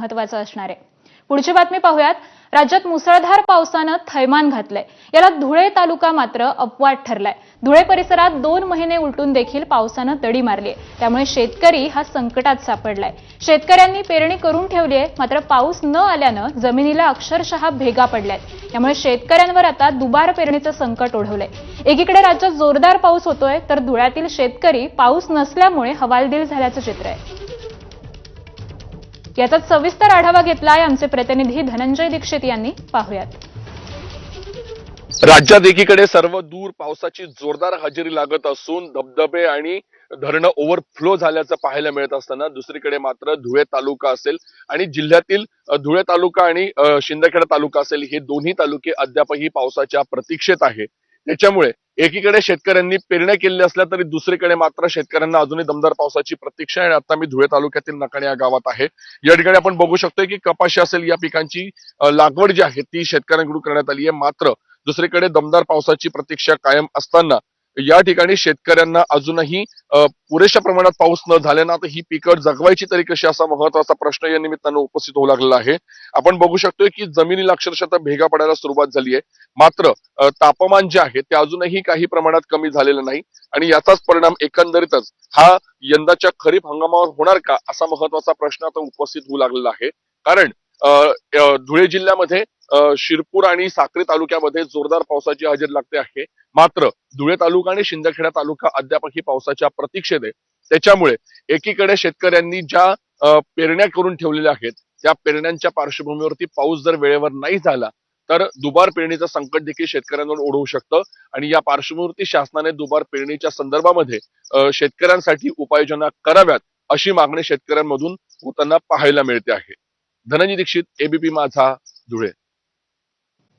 महत्वाचं असणार आहे. पुढची बातमी पाहूयात. राज्यात मुसळधार पावसानं थैमान घातलंय. याला धुळे तालुका मात्र अपवाद ठरलाय. धुळे परिसरात दोन महिने उलटून देखील पावसानं दडी मारली त्यामुळे शेतकरी हा संकटात सापडलाय. शेतकऱ्यांनी पेरणी करून ठेवली आहे मात्र पाऊस न आल्यानं जमिनीला अक्षरशः भेगा पडल्यात. त्यामुळे शेतकऱ्यांवर आता दुबार पेरणीचं संकट ओढवलंय. एकीकडे राज्यात जोरदार पाऊस होतोय तर धुळ्यातील शेतकरी पाऊस नसल्यामुळे हवालदिल झाल्याचं चित्र आहे. याचा सविस्तर आढावा घेतलाय आमचे प्रतिनिधी धनंजय दीक्षित यांनी. पाहूयात. राज्यात एकीकडे सर्व दूर पावसाची जोरदार हजेरी लागत असून धबधबे आणि धरणं ओव्हरफ्लो झाल्याचं पाहायला मिळत असताना दुसरीकडे मात्र धुळे तालुका असेल आणि जिल्ह्यातील धुळे तालुका आणि शिंदखेडा तालुका असेल हे दोन्ही तालुके अद्यापही पावसाच्या प्रतीक्षेत आहे. त्याच्यामुळे एकीकडे शेतकऱ्यांनी पेरण्या केलेल्या असल्या तरी दुसरीकडे मात्र शेतकऱ्यांना अजूनही दमदार पावसाची प्रतीक्षा आहे आणि आता मी धुळे तालुक्यातील नकाणे या गावात आहे. या ठिकाणी आपण बघू शकतोय की कपाशी असेल या पिकांची लागवड जी आहे ती शेतकऱ्यांकडून करण्यात आली आहे. मात्र दुसरीकडे दमदार पावसाची प्रतीक्षा कायम असताना या ठिकाणी शेतकऱ्यांना अजूनही पुरेशा प्रमाणात पाऊस न झाल्यानं आता ही पिकं जगवायची तरी कशी असा महत्त्वाचा प्रश्न या निमित्तानं उपस्थित होऊ लागलेला आहे. आपण बघू शकतोय की जमिनीला अक्षरशः भेगा पडायला सुरुवात झाली आहे. मात्र तापमान जे आहे ते अजूनही काही प्रमाणात कमी झालेलं नाही आणि याचाच परिणाम एकंदरीतच हा यंदाच्या खरीप हंगामावर होणार का असा महत्त्वाचा प्रश्न आता उपस्थित होऊ लागलेला आहे. कारण धुळे जिल्ह्यामध्ये शिरपूर आणि साक्री तालुक्यामध्ये जोरदार पावसाची हजेरी लागते आहे. मात्र धुळे तालुका आणि शिंदखेडा तालुका अद्यापही पावसाच्या प्रतीक्षेत आहे त्याच्यामुळे एकीकडे शेतकऱ्यांनी ज्या पेरण्या करून ठेवलेल्या आहेत त्या पेरण्यांच्या पार्श्वभूमीवरती पाऊस जर वेळेवर नाही झाला तर दुबार पेरणीचं संकट देखील शेतकऱ्यांवर ओढवू शकतं आणि या पार्श्वभूमीवरती शासनाने दुबार पेरणीच्या संदर्भामध्ये शेतकऱ्यांसाठी उपाययोजना कराव्यात अशी मागणी शेतकऱ्यांमधून होताना पाहायला मिळते आहे. धनंजय दीक्षित एबीपी माझा धुळे.